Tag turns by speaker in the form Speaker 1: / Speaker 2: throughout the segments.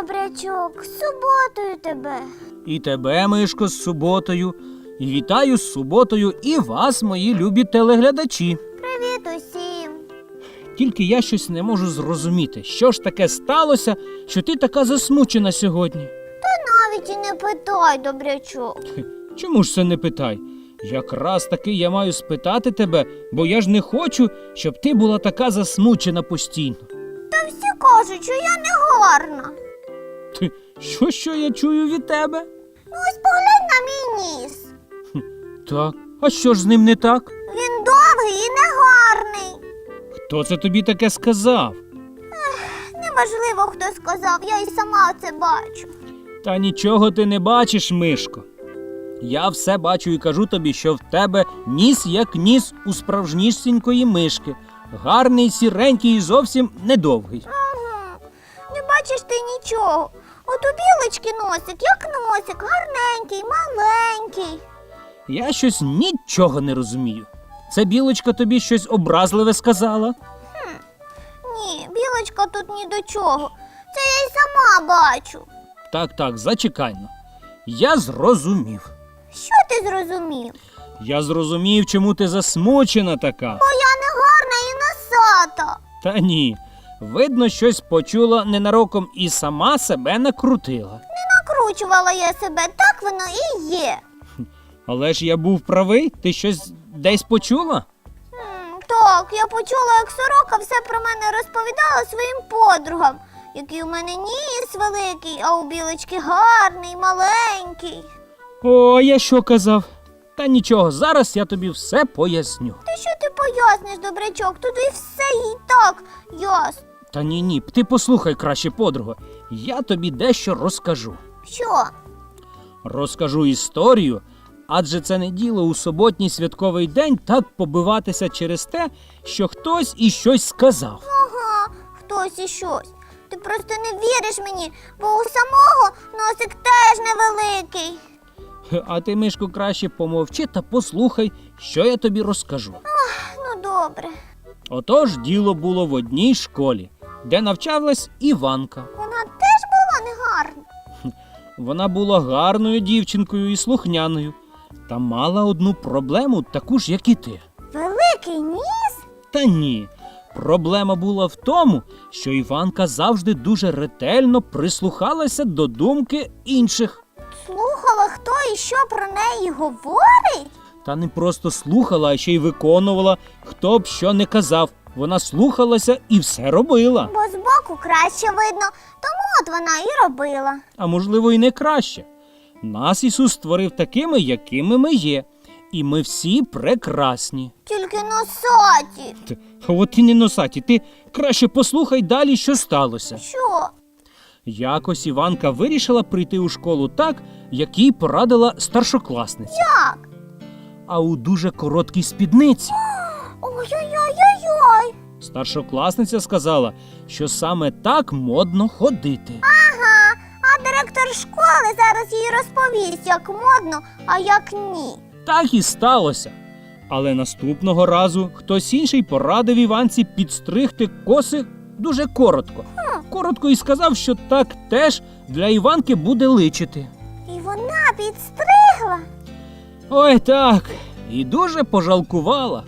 Speaker 1: добрячок, з суботою тебе.
Speaker 2: І тебе, Мишко, з суботою. І вітаю з суботою і вас, мої любі телеглядачі.
Speaker 1: Привіт усім.
Speaker 2: Тільки я щось не можу зрозуміти, що ж таке сталося, що ти така засмучена сьогодні.
Speaker 1: Та Навіть і не питай, добрячок.
Speaker 2: Чому ж це не питай? Якраз таки я маю спитати тебе, бо я ж не хочу, щоб ти була така засмучена постійно.
Speaker 1: Та всі кажуть, що я не гарна.
Speaker 2: Ти що, що я чую від тебе?
Speaker 1: Ну ось поглянь на мій ніс.
Speaker 2: Так, а що ж з ним не так?
Speaker 1: Він довгий і негарний.
Speaker 2: Хто це тобі таке сказав?
Speaker 1: Неважливо, хто сказав, я і сама це бачу.
Speaker 2: Та нічого ти не бачиш, Мишко. Я все бачу і кажу тобі, що в тебе ніс як ніс у справжнісінької мишки. Гарний, сіренький і зовсім недовгий.
Speaker 1: Бачиш ти нічого. От у білочки носик, як носик, гарненький, маленький.
Speaker 2: Я щось нічого не розумію. Це білочка тобі щось образливе сказала?
Speaker 1: Ні, білочка тут ні до чого. Це я й сама бачу.
Speaker 2: Так, так, зачекайно. Я зрозумів.
Speaker 1: Що ти зрозумів?
Speaker 2: Я зрозумів, чому ти засмучена така.
Speaker 1: Бо я не гарна і носата.
Speaker 2: Та ні. Видно, щось почула ненароком і сама себе накрутила.
Speaker 1: Не Накручувала я себе, так воно і є.
Speaker 2: Але ж я був правий, ти щось десь почула?
Speaker 1: М, Так, я почула, як сорока все про мене розповідала своїм подругам, який у мене ніс великий, а у білочки гарний, маленький.
Speaker 2: О, я що казав? Та нічого, зараз я тобі все поясню.
Speaker 1: Ти що ти поясниш, добрячок? Тут і все і так ясно.
Speaker 2: Та ні, ні, ти послухай краще, подруга. Я тобі дещо розкажу.
Speaker 1: Що?
Speaker 2: Розкажу історію, адже це не діло у суботній святковий день так побиватися через те, що хтось і щось сказав.
Speaker 1: Ага, хтось і щось. Ти просто не віриш мені, бо у самого носик теж невеликий.
Speaker 2: А ти, Мишко, краще помовчи та послухай, що я тобі розкажу.
Speaker 1: Ну добре.
Speaker 2: Отож, діло було в одній школі, де навчалась Іванка.
Speaker 1: Вона теж була негарна.
Speaker 2: Вона була гарною дівчинкою і слухняною, та мала одну проблему, таку ж, як і ти.
Speaker 1: Великий ніс?
Speaker 2: Та ні. Проблема була в тому, що Іванка завжди дуже ретельно прислухалася до думки інших.
Speaker 1: Слухала, хто і що про неї говорить?
Speaker 2: Та не просто слухала, а ще й виконувала, хто б що не казав. Вона слухалася і все робила.
Speaker 1: Бо збоку краще видно, тому от вона і робила.
Speaker 2: а можливо, і не краще. Нас Ісус створив такими, якими ми є, і ми всі прекрасні.
Speaker 1: Тільки носаті.
Speaker 2: Т- от і не носаті, ти краще послухай далі, що сталося.
Speaker 1: Що?
Speaker 2: Якось Іванка вирішила прийти у школу так, як їй порадила старшокласниця.
Speaker 1: Як?
Speaker 2: А у дуже короткій спідниці.
Speaker 1: Ой-ой-ой-ой-ой.
Speaker 2: Старшокласниця сказала, що саме так модно ходити.
Speaker 1: Ага, а директор школи зараз їй розповість, як модно, а як ні.
Speaker 2: Так і сталося. Але наступного разу хтось інший порадив Іванці підстригти коси дуже коротко. Коротко і сказав, що так теж для Іванки буде личити.
Speaker 1: І вона підстригла.
Speaker 2: Ой так, і дуже пожалкувала,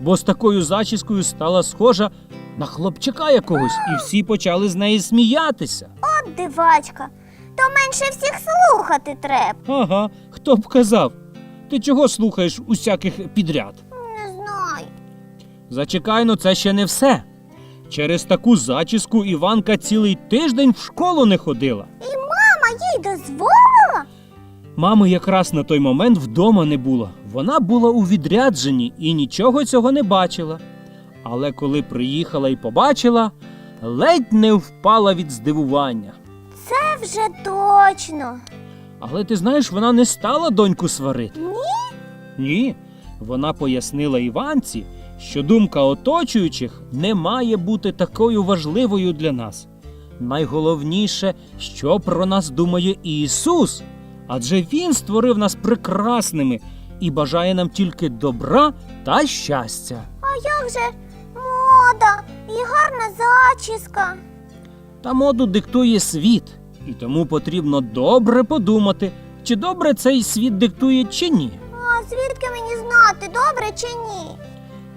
Speaker 2: бо з такою зачіскою стала схожа на хлопчака якогось, і всі почали з неї сміятися.
Speaker 1: От дивачка. То менше всіх слухати треба.
Speaker 2: Ага, хто б казав? Ти чого слухаєш усяких підряд?
Speaker 1: Не знаю.
Speaker 2: Зачекай, ну це ще не все. Через таку зачіску Іванка цілий тиждень в школу не ходила.
Speaker 1: І мама їй дозволила?
Speaker 2: Мами якраз на той момент вдома не було. Вона була у відрядженні і нічого цього не бачила. Але коли приїхала і побачила, ледь не впала від здивування.
Speaker 1: Це вже точно.
Speaker 2: Але ти знаєш, вона не стала доньку сварити.
Speaker 1: Ні?
Speaker 2: Ні. Вона пояснила Іванці, що думка оточуючих не має бути такою важливою для нас. Найголовніше, що про нас думає Ісус, адже Він створив нас прекрасними і бажає нам тільки добра та щастя.
Speaker 1: А як же мода і гарна зачіска?
Speaker 2: Та моду диктує світ,
Speaker 3: І тому потрібно добре подумати, чи добре цей світ диктує, чи ні.
Speaker 1: А звідки мені знати, добре чи ні?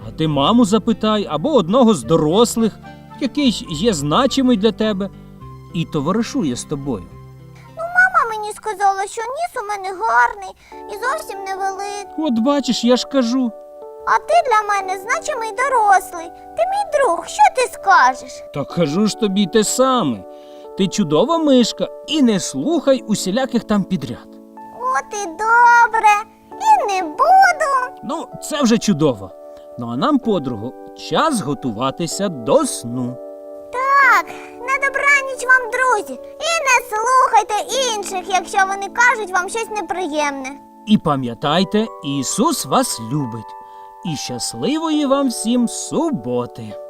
Speaker 3: А ти маму запитай або одного з дорослих, який є значимий для тебе, і товаришує з тобою.
Speaker 1: Мама сказала, що ніс у мене гарний і зовсім невеликий.
Speaker 3: От бачиш, я ж кажу.
Speaker 1: А ти для мене значимий дорослий. Ти мій друг, що ти скажеш?
Speaker 3: Та кажу ж тобі те саме. Ти чудова мишка і не слухай усіляких там підряд.
Speaker 1: От і добре. І не буду.
Speaker 3: Ну, це вже чудово. Ну а нам, подругу, час готуватися до сну.
Speaker 1: Так, на добраніч вам, друзі. І слухайте інших, якщо вони кажуть вам щось неприємне.
Speaker 3: І пам'ятайте, Ісус вас любить. І щасливої вам всім суботи!